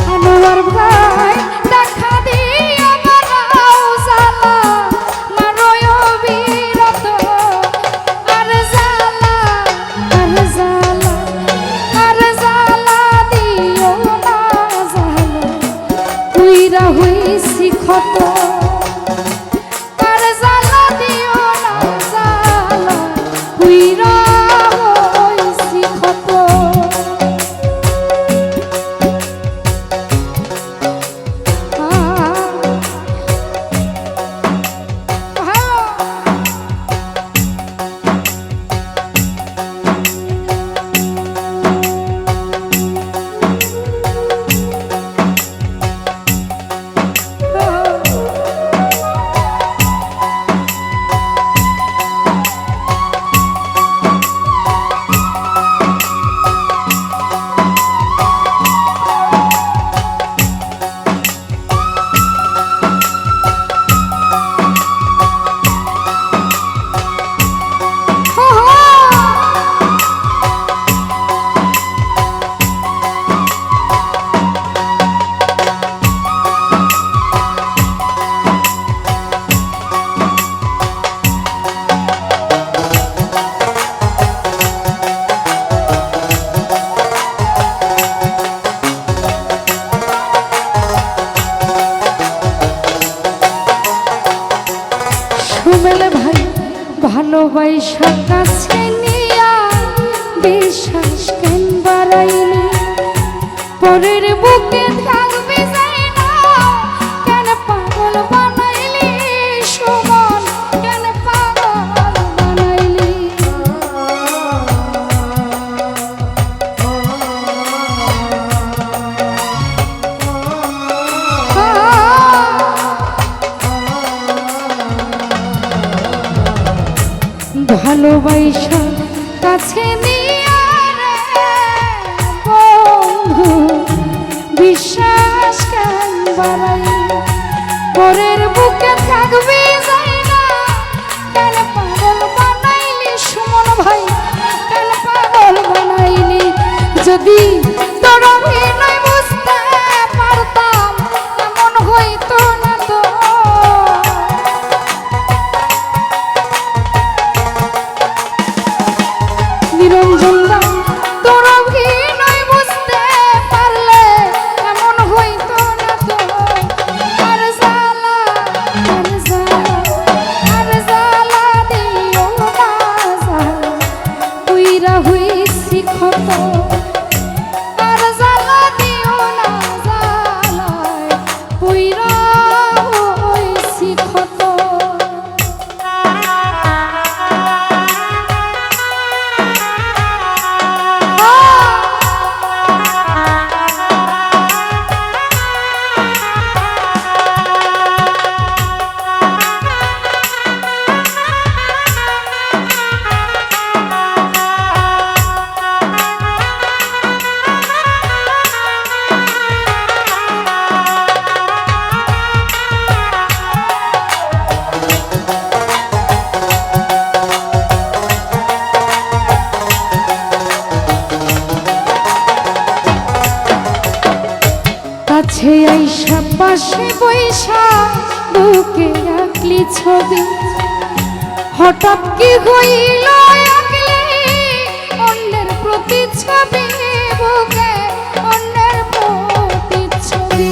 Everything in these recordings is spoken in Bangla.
I know what I'm a পয়সা কাছে নিয়া বিশ্বাস কেন বাড়াইনি পরের বুক ভালোবাসা কাছে সে আইসা, পাশে বৈশা বুকে রাখলি ছবি। হঠাৎ কি হইল অন্যের প্রতি ছবি বুকে অন্যের প্রতি ছবি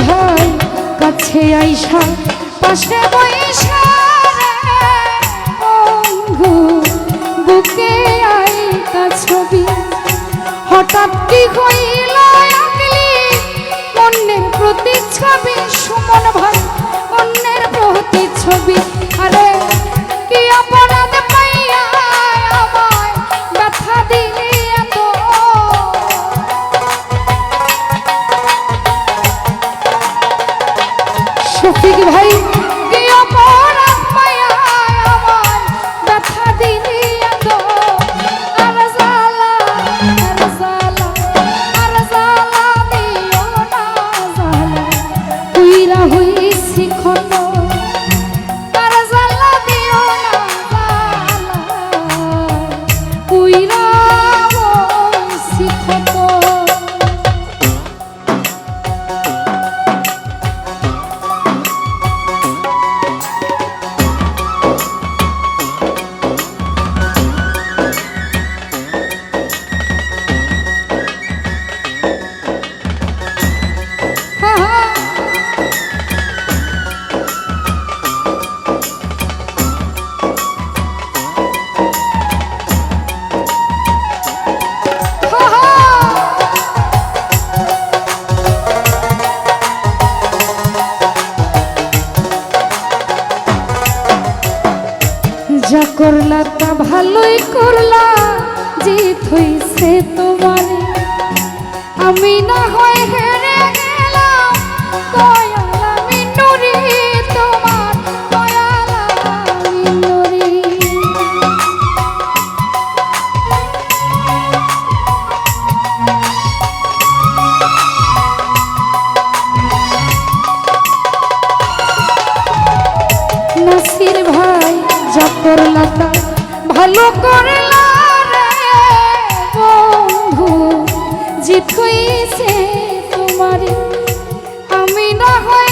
ভাই কাছে আইসা পাশে বৈশারে বুকে আইতা ছবি। হঠাৎ কি হয়ে যা করলা তা ভালোই করলা জিত হইছে তোমার। আমি না হয় হেরে গেলাম Bravo!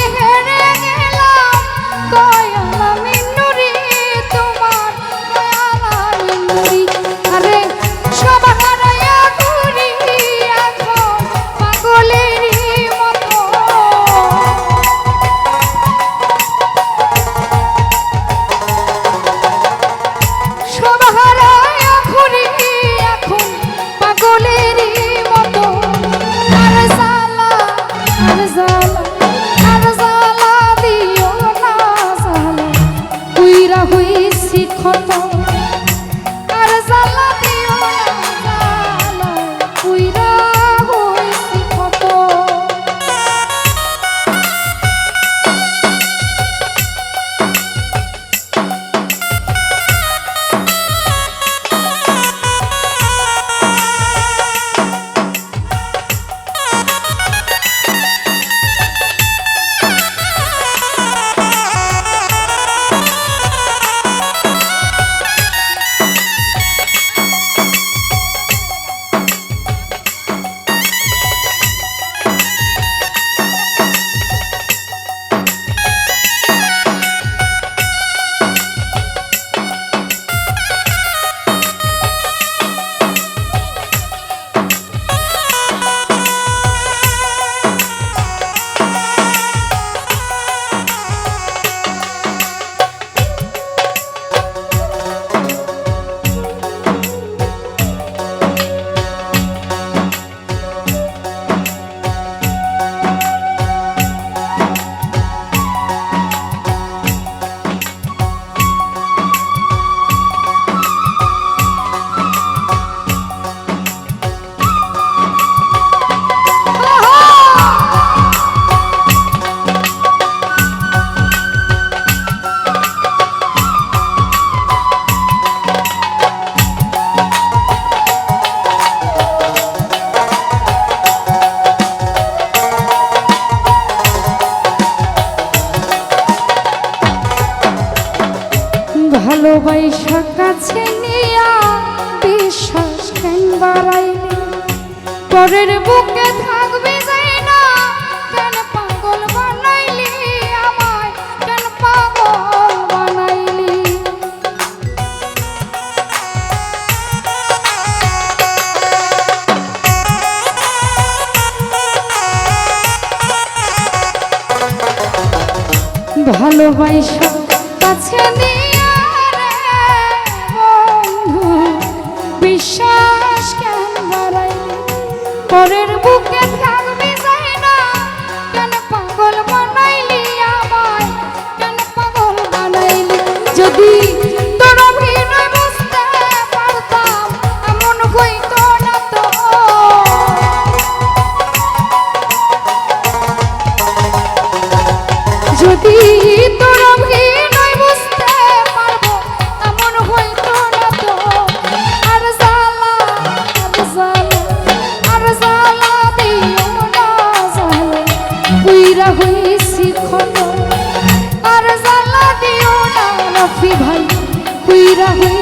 ঘরের বুকে না কেন পাগল বানাইলি আমায় কেন পাগল বানাইলি? ভালোবাসা কাছে নিয়ে পরের বুকে থাকবি যাই না। কেন পাগল বানাইলি আমায় কেন পাগল বানাইলি। যদি রাহুল